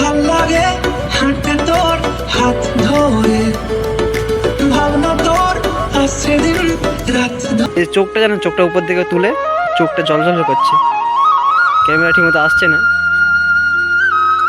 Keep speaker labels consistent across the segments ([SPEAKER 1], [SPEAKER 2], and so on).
[SPEAKER 1] ভালো লাগে হাঁটতে তোর হাত ধরে। ভাবনা তোর দিন রাত
[SPEAKER 2] এই চোখটা যেন চোখটা উপর দিকে তুলে চোখটা জল জল করছে। ক্যামেরা ঠিক মতো আসছে না।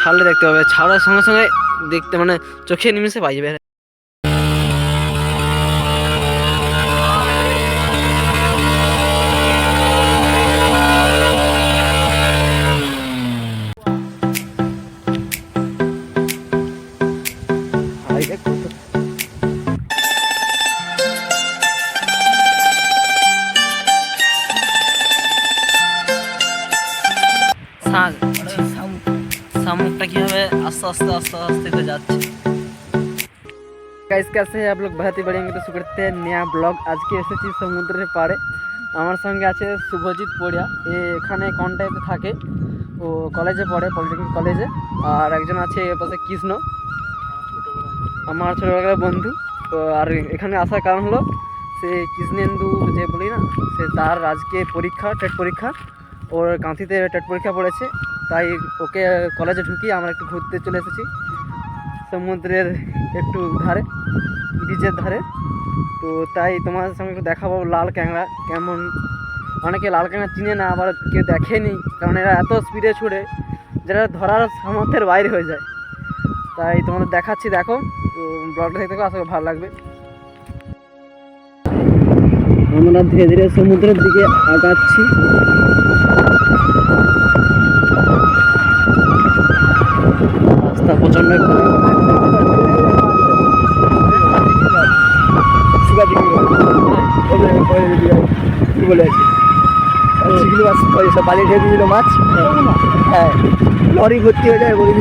[SPEAKER 2] ছাড়লে দেখতে পাবে, ছাড়ার সঙ্গে সঙ্গে দেখতে মানে চোখে নিমেষে পাই যাবে। শামুকটা কীভাবে আস্তে আস্তে আস্তে आस्ते করে যাচ্ছে গাইস कैसे हैं आप लोग बहुत ही बढ़िया तो शुरू करते हैं नया ব্লগ আজকে এসেছি সমুদ্রের পাড়ে আমার সঙ্গে আছে শুভজিৎ পড়িয়া এ এখানে কন্টাক্টে থাকে ও কলেজে পড়ে পলিটেকনিক কলেজে আর একজন আছে এর পাশে কৃষ্ণ আমার ছোটোবেলার বন্ধু তো আর এখানে আসার কারণ হলো সে কৃষ্ণেন্দু যে বলি না সে তার আজকে পরীক্ষা টেট পরীক্ষা ওর কাঁথিতে টেট পরীক্ষা পড়েছে তাই ওকে কলেজে ঢুকিয়ে আমরা একটু ঘুরতে চলে এসেছি। সমুদ্রের একটু ধারে বিচের ধারে। তো তাই তোমাদের সঙ্গে একটু দেখাবো লাল ক্যাংড়া কেমন। অনেকে লাল ক্যাংড়া চিনে না, আবার কেউ দেখেনি, কারণ এরা এত স্পিডে ছুড়ে যেটা ধরার সামর্থ্যের বাইরে হয়ে যায়। তাই তোমাদের দেখাচ্ছি, দেখো। তো ব্লগটা দেখতে আশা করি ভালো লাগবে। আমরা ধীরে ধীরে সমুদ্রের দিকে আগাচ্ছি।
[SPEAKER 3] বলে আছি? ওই সব বালি ঢেকে দিল মাছ। হ্যাঁ। লরি ভর্তি হয়ে যায় বলে।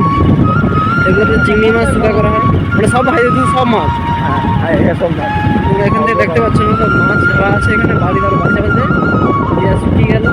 [SPEAKER 2] এগুলো তো চিংড়ি মাছ শুকা করা হয়। মানে সব ভাই সব মাছ।
[SPEAKER 3] হ্যাঁ হ্যাঁ এসব মাছ।
[SPEAKER 2] এখান থেকে দেখতে পাচ্ছ না সব মাছ ধরা আছে এখানে বাড়ি ধরো চাপাতে দিয়ে শুকিয়ে গেল।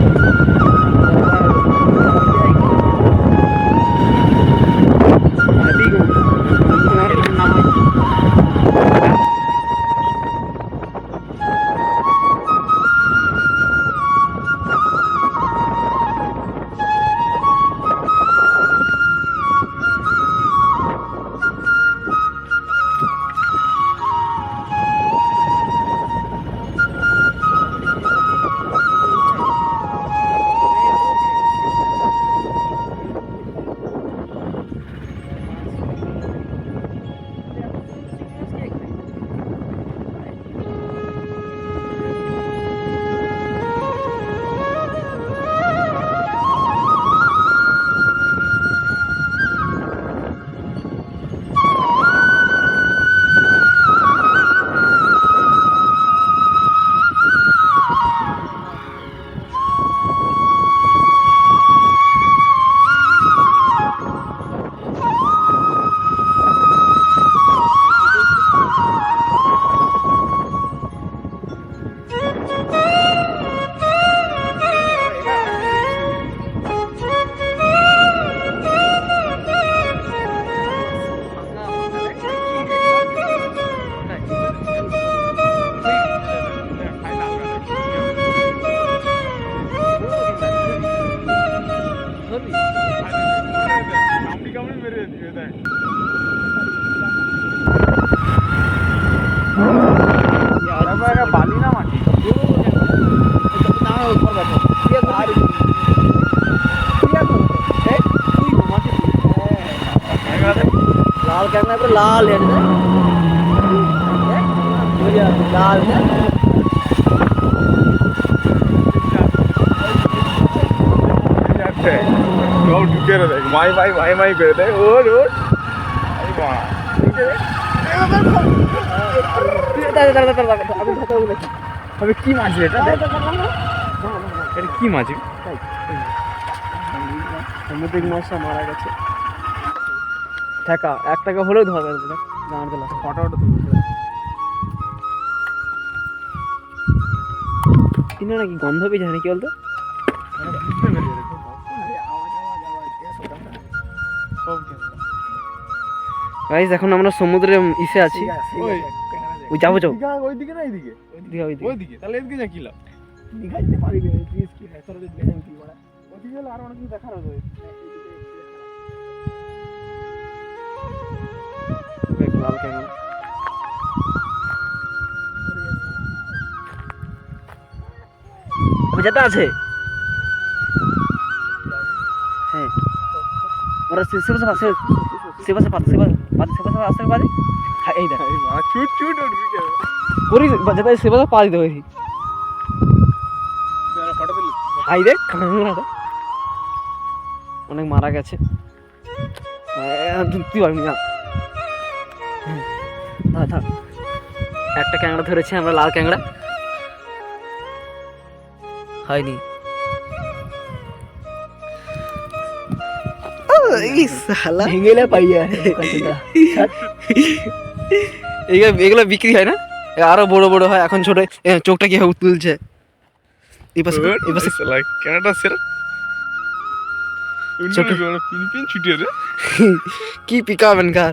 [SPEAKER 2] লাল লাল হেড লাল
[SPEAKER 3] সব ঢুকে মাই মাই মাই মাই করে দেয় ওর ওর আমি কি মাছ এটা। এটা কি মাছ
[SPEAKER 2] সামুদ্রিক মাছটা মারা গেছে টাকা এক টাকা হলেও ধরা যাবে না গাঁড় দিলাম
[SPEAKER 3] ফটো ফটো তুলতে
[SPEAKER 2] নাকি গন্ধ পেয়ে যায় নাকি বলতো? গাইজ এখন আমরা সমুদ্রে ইসে আছি। ওই যাব যাব।
[SPEAKER 3] ওইদিকে না এইদিকে?
[SPEAKER 2] দিঘা ওই দিকে।
[SPEAKER 3] ওইদিকে তাহলে এদিকে যা কি লাভ?
[SPEAKER 4] দীঘা যেতে প্লিজ কি হয় তোরা
[SPEAKER 3] ওইদিকে হলে অনেক কিছু দেখার হবে
[SPEAKER 2] ক্যাংড়া আবার যেটা আছে? হ্যাঁ। ওরা সে সে পাশে সে পাশে পাতে সে পাশে পাতে সে পাশে আসতে পারে এই দেখ।
[SPEAKER 4] চুট চুট
[SPEAKER 2] করি যেটা সে পাশে পা দিতে পারি।
[SPEAKER 4] ফটো দিলি
[SPEAKER 2] হাই রে কাংড়াটা অনেক মারা গেছে। তুই পারবি না। থাক, থাক। একটা ক্যাংড়া ধরেছি আমরা লাল ক্যাংড়া। হয়নি।
[SPEAKER 3] ভেঙেলে পাইয়া। কাঁচিটা
[SPEAKER 2] এগুলো বিক্রি হয় না? আরও বড় বড় হয় এখন ছোট। চোখটা কীভাবে তুলছে? এই পাশে এই পাশে।
[SPEAKER 4] কেনাটা সেরা।
[SPEAKER 2] কি পিকাবেন কার?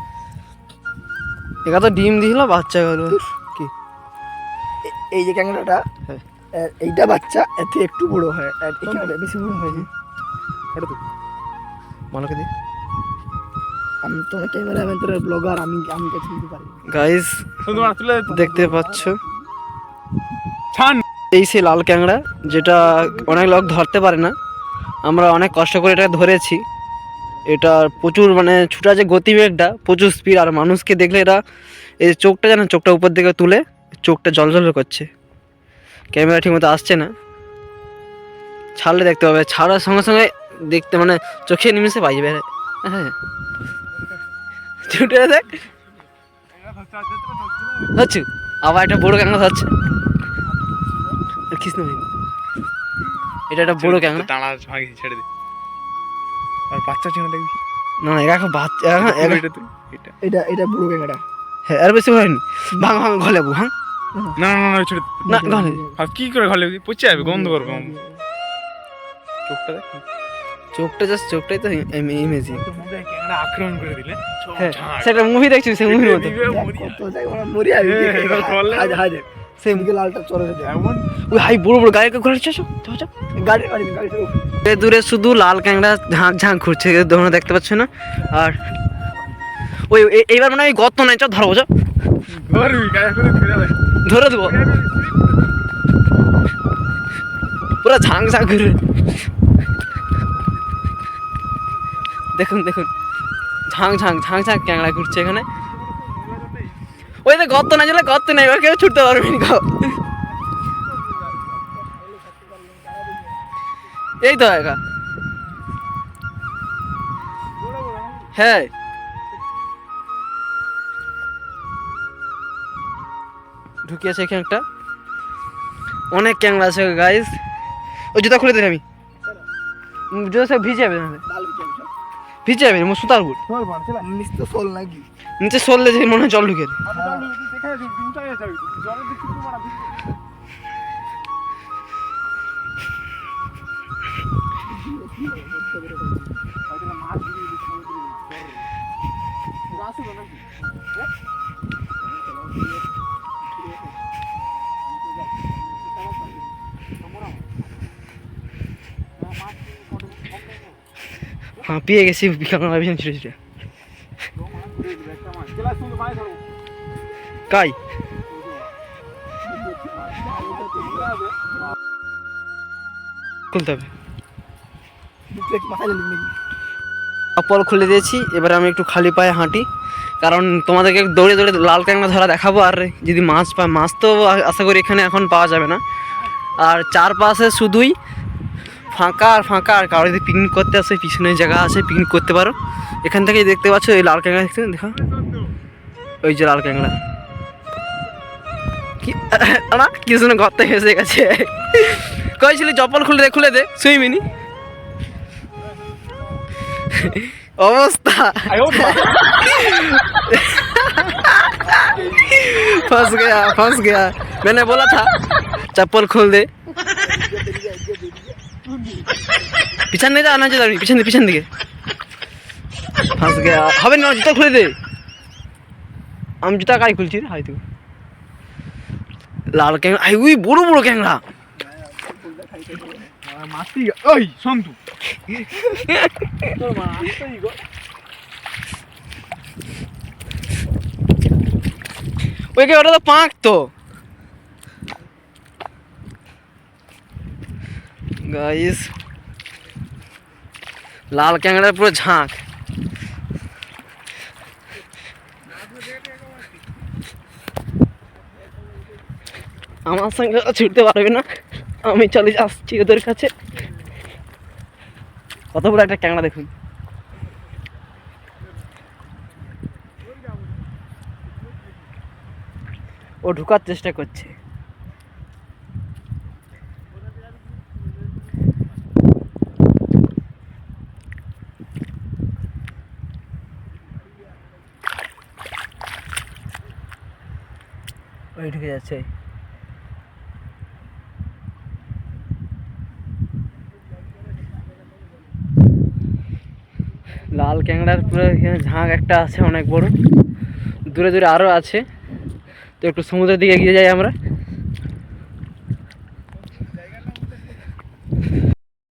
[SPEAKER 2] একা তো ডিম দিছিল বাচ্চা গেল কি?
[SPEAKER 3] এই যে ক্যাংরাটা
[SPEAKER 2] হ্যাঁ।
[SPEAKER 3] এইটা বাচ্চা এতে একটু বড় হয় আর এই ক্যাংরাটা বেশি বড় হয়নি
[SPEAKER 4] ফটো তো।
[SPEAKER 2] মালকে দি।
[SPEAKER 3] আমি তোমার ক্যামেরাম্যান তোর ব্লগার আমি আমি কাছে নিতে পারি
[SPEAKER 2] গাইস। দেখতে পাচ্ছ?
[SPEAKER 4] ছান
[SPEAKER 2] এই সেই লাল ক্যাংড়া যেটা অনেক লোক ধরতে পারে না। আমরা অনেক কষ্ট করে এটা ধরেছি। এটার প্রচুর মানে ছুটা যে গতিবেগটা প্রচুর স্পিড আর মানুষকে দেখলে এটা এই চোখটা জানেন চোখটা উপর দিকে তুলে চোখটা জল জল করছে। ক্যামেরা ঠিক মতো আসছে না। ছাড়লে দেখতে পাবে ছাড়ার সঙ্গে সঙ্গে দেখতে মানে চোখে নিমিশে পাই যাবে। হ্যাঁ। ছুটে দেখ। হচ্ছে। আবার একটা বড় ক্যাংড়া ধরছে কৃষ্ণ এটা একটা বড়
[SPEAKER 4] টানা ছেড়ে দে। আর বাচ্চা চিনা দেখবি
[SPEAKER 2] না একা এখন বাচ্চা এখন
[SPEAKER 4] এটা এটা
[SPEAKER 3] এটা। বড়
[SPEAKER 2] হ্যাঁ আর বেশি হয়নি ভাঙ ভাঙ ঘলে ভাঙ
[SPEAKER 4] না না না ছেড়ে
[SPEAKER 2] না ঘলে
[SPEAKER 4] আর কি করে ঘলে পচে যাবে গন্ধ করবে। চোখটা দেখ।
[SPEAKER 2] চোখটা জাস্ট চোখটাই তো ইমেজি
[SPEAKER 4] ক্যাংড়া আক্রমণ করে দিলে।
[SPEAKER 2] হ্যাঁ সেটা মুভি দেখছি সেই মুভির মতো
[SPEAKER 3] মরে যাবি
[SPEAKER 4] হ্যাঁ, এটা
[SPEAKER 2] সেই
[SPEAKER 3] এদিকে লালটা চলে
[SPEAKER 4] এমন?
[SPEAKER 2] ওই হাই বড় বড় গাড়ি ঘোরা চো চো চো
[SPEAKER 3] গাড়ি গাড়ি
[SPEAKER 2] দূরে শুধু লাল ক্যাংড়া ঝাঁক ঝাঁক ঘুরছে তোমরা দেখতে পাচ্ছ না? আর ওই এইবার মনে হয় গত নাই চ ধরবো চো ধরে দেবো। পুরো ঝাঁক ঝাঁক ঘুরে। দেখুন দেখুন। ঝাঁক ঝাঁক ঝাঁক ঝাঁক ক্যাংড়া ঘুরছে এখানে। ওই যে গর্ত না চলে গর্ত নেই কেউ ছুটতে পারবে না। এই তো একা। হ্যাঁ। ঢুকিয়েছে এখানে একটা। অনেক ক্যাংড়া আছে গাইস ওই জুতা খুলে দিন আমি। জুতা সব ভিজে যাবে ভিজে যাবে মো সুতার বুট
[SPEAKER 3] নিচ সোল নাকি?
[SPEAKER 2] নিচে সরলে যে মনে হয় জল ঢুকে
[SPEAKER 4] যাবে জলের
[SPEAKER 2] হাঁপিয়ে গেছি বিকাল ভাবছিলাম ছিঁড়ে ছিঁড়ে কাই? খুলতে হবে। চপ্পল খুলে দিয়েছি, এবার আমি একটু খালি পায়ে হাঁটি। কারণ তোমাদেরকে দৌড়ে দৌড়ে লাল কাঁকড়া ধরা দেখাবো, আর যদি মাছ পায় মাছ তো আশা করি এখানে এখন পাওয়া যাবে না। আর চারপাশে শুধুই ফাঁকা আর ফাঁকা আর কারো যদি পিকনিক করতে আসে পিছনে জায়গা আছে পিকনিক করতে পারো এখান থেকেই দেখতে পাচ্ছ এই লাল কাঁকড়া দেখতে দেখো ওই যে লাল কাঁকড়া কি না কি শুনে ঘর থেকে এসে গেছে কইছিলি চপ্পল খুলে দে খুলে দে সুইমিনি অবস্থা फंस गया फंस गया मैंने बोला था चप्पल खोल दे পিছন দিকে আনা যেতে পিছন দিকে পিছন দিকে। ফাঁস হবে না জুতা খুলে দে। আমি জুতা কাই খুলছি রে হয়তো লাল ক্যাংরা আই উই বড় বড় ক্যাংরা।
[SPEAKER 4] ওই সন্তু।
[SPEAKER 2] ওটা তো পাঁক তো। গাইস লাল ক্যাংড়ার পুরো ঝাঁক। আমার সঙ্গে ছুটতে পারবে না। আমি চলে আসছি ওদের কাছে। কত বড় একটা ক্যাংড়া দেখুন। ও ঢুকার চেষ্টা করছে। যাচ্ছে। লাল ক্যাংড়ার পুরো ঝাঁক একটা আছে অনেক বড়। দূরে দূরে আরও আছে। তো একটু সমুদ্রের দিকে এগিয়ে যাই আমরা।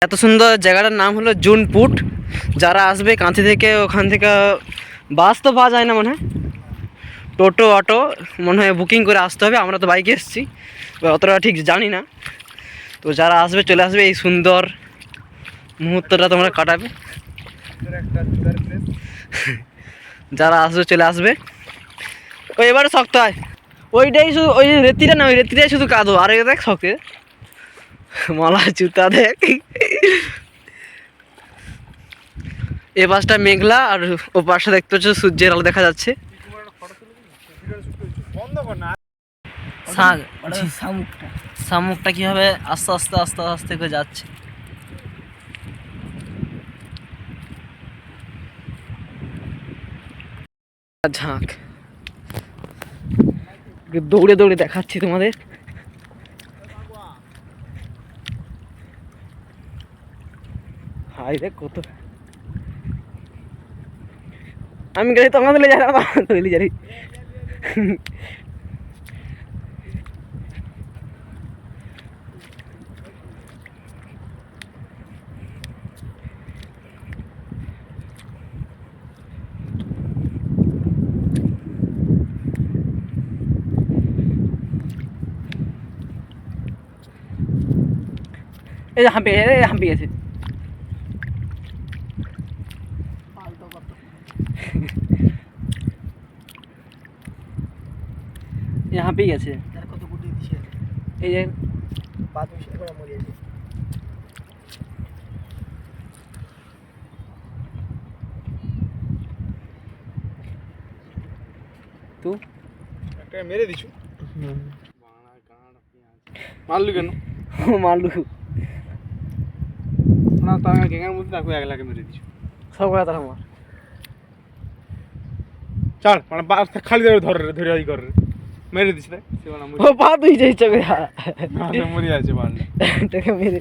[SPEAKER 2] এত সুন্দর জায়গাটার নাম হলো জুনপুট। যারা আসবে কাঁথি থেকে ওখান থেকে বাস তো পাওয়া যায় না মনে হয়। টোটো, অটো, মনে হয় বুকিং করে আসতে হবে। আমরা তো বাইকে এসেছি। অতটা ঠিক জানি না। তো যারা আসবে, চলে আসবে এই সুন্দর মুহূর্তটা তোমরা কাটাবে। যারা আসবে, চলে আসবে। ওই এবারে শক্ত হয় ওইটাই শুধু, ওই রেতিটা না, ওই রেতিটাই শুধু কাঁদো। আর দেখ শক্ত। মলা, জুতা দেখ। এ পাশটা মেঘলা, আর ও পাশটা দেখতে হচ্ছে সূর্যের আলো দেখা যাচ্ছে।
[SPEAKER 3] শামুকটা।
[SPEAKER 2] শামুকটা কীভাবে আস্তে আস্তে আস্তে আস্তে করে যাচ্ছে? ঝাঁক। দৌড়ে দৌড়ে দেখাচ্ছি তোমাদের। হাই রে কত আমি গেলে তোমাদের যারা তৈরি জানি এই হাঁপে এই হাঁপে গেছে এই হাঁপে গেছে। এই যে তু?
[SPEAKER 4] একটা মেরে দিছু। মারলু কেন?
[SPEAKER 2] মারলু।
[SPEAKER 4] না তো আমি গ্যাংয়ের মধ্যে তাকে এক লাখে মেরে দিছু।
[SPEAKER 2] সব কথা তার আমার।
[SPEAKER 4] চল মানে বাস খালি ধরে ধরে ধরে আই করে। মেরে দিছ
[SPEAKER 2] ও পা তুই যাই চোখে
[SPEAKER 4] মরি আছে বাল
[SPEAKER 2] তোকে মেরে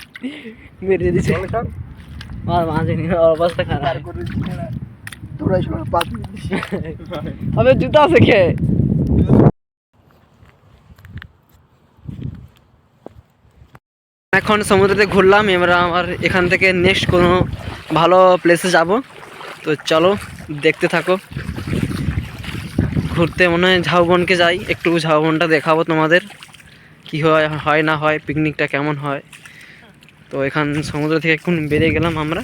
[SPEAKER 2] মেরে দিছে।
[SPEAKER 4] চল
[SPEAKER 2] আর মাঝে নিয়ে অবস্থা খারাপ।
[SPEAKER 3] করে দৌড়াই সময় পাঁচ মিনিট দিছে
[SPEAKER 2] আবে জুতা আছে খেয়ে এখন সমুদ্রতে ঘুরলাম, এবার আমার এখান থেকে নেক্সট কোনো ভালো প্লেসে যাব। তো চলো, দেখতে থাকো। ঘুরতে মনে হয় ঝাউবনকে যাই, একটু ঝাউবনটা দেখাবো তোমাদের। কি হয় হয় না হয় পিকনিকটা কেমন হয়। তো এখান সমুদ্র থেকে এখন বেরিয়ে গেলাম আমরা।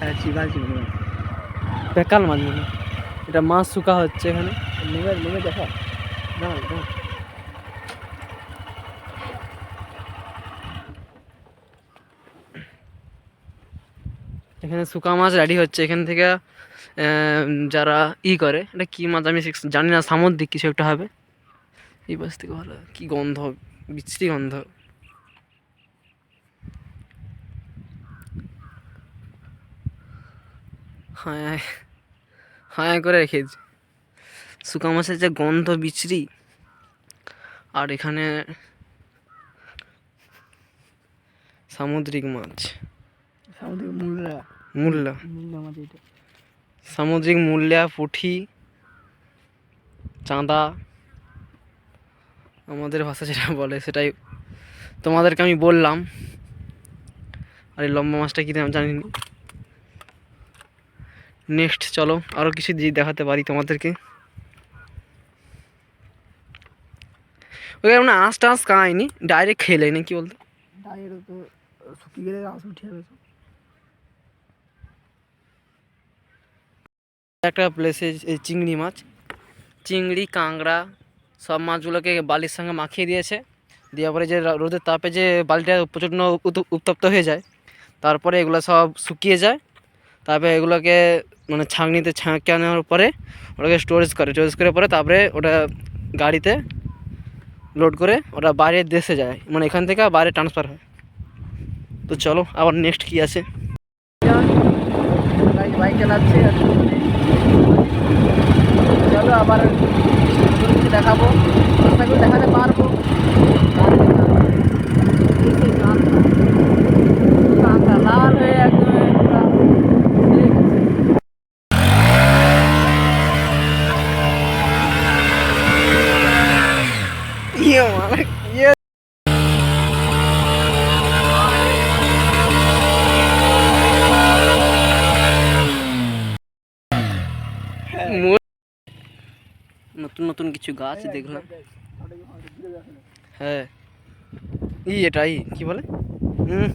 [SPEAKER 3] হ্যাঁ চিংড়ি মাছ
[SPEAKER 2] মনে এটা মাছ শুকা হচ্ছে এখানে।
[SPEAKER 3] নেমে নেমে দেখা।
[SPEAKER 2] এখানে শুকা মাছ রেডি হচ্ছে। এখান থেকে যারা ই করে এটা কি মাছ আমি জানি না সামুদ্রিক কিছু একটা হবে। এই পাশ থেকে ভালো কি গন্ধ বিশ্রী গন্ধ। হ্যাঁ হ্যাঁ করে রেখেছি। শুকা মাছের যে গন্ধ বিচরি আর এখানে সামুদ্রিক মাছ।
[SPEAKER 3] সামুদ্রিক মাছ এটা।
[SPEAKER 2] সামুদ্রিক মূল্যা পুঁঠি চাঁদা। আমাদের ভাষা যেটা বলে সেটাই তোমাদেরকে আমি বললাম। আর এই লম্বা মাছটা কী আমি জানি নেক্সট চলো আরও কিছু দিয়ে দেখাতে পারি তোমাদেরকে। ওই আমরা আঁশ টাঁশ খাইনি ডাইরেক্ট খেলে না কি বলতো?
[SPEAKER 3] শুকিয়ে গেলে আঁশ উঠে যাবে সব।
[SPEAKER 2] একটা প্লেসে এই চিংড়ি মাছ। চিংড়ি কাঁকড়া সব মাছগুলোকে বালির সঙ্গে মাখিয়ে দিয়েছে। দেওয়ার পরে যে রোদের তাপে যে বালিটা প্রচণ্ড উত- উত্তপ্ত হয়ে যায় তারপরে এগুলো সব শুকিয়ে যায়। তারপরে এগুলোকে মানে ছাঁকনিতে ছাঁকে নেওয়ার পরে ওটাকে স্টোরেজ করে স্টোরেজ করে পরে তারপরে ওটা গাড়িতে লোড করে ওটা বাইরের দেশে যায়। মানে এখান থেকে বাইরে ট্রান্সফার হয়। তো চলো, আবার নেক্সট কী আছে?
[SPEAKER 3] বাইক চলো আবার দেখাবো আশা করি দেখাতে পারব লাল হয়ে একদম পুরা ছেয়ে গেছে।
[SPEAKER 2] ইয়ে মানে ইয়ে মো- নতুন নতুন কিছু গাছ দেখলাম। হ্যাঁ। ই এটাই কি বলে? হুম।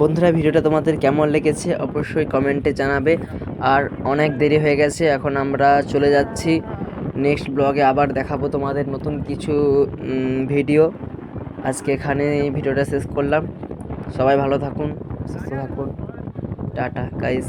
[SPEAKER 2] বন্ধুরা ভিডিওটা তোমাদের কেমন লেগেছে অবশ্যই কমেন্টে জানাবে। আর অনেক দেরি হয়ে গেছে এখন আমরা চলে যাচ্ছি নেক্সট ব্লগে আবার দেখাবো তোমাদের নতুন কিছু ভিডিও আজকে এখানে ভিডিওটা শেষ করলাম। সবাই ভালো থাকুন, সুস্থ থাকুন। Tata guys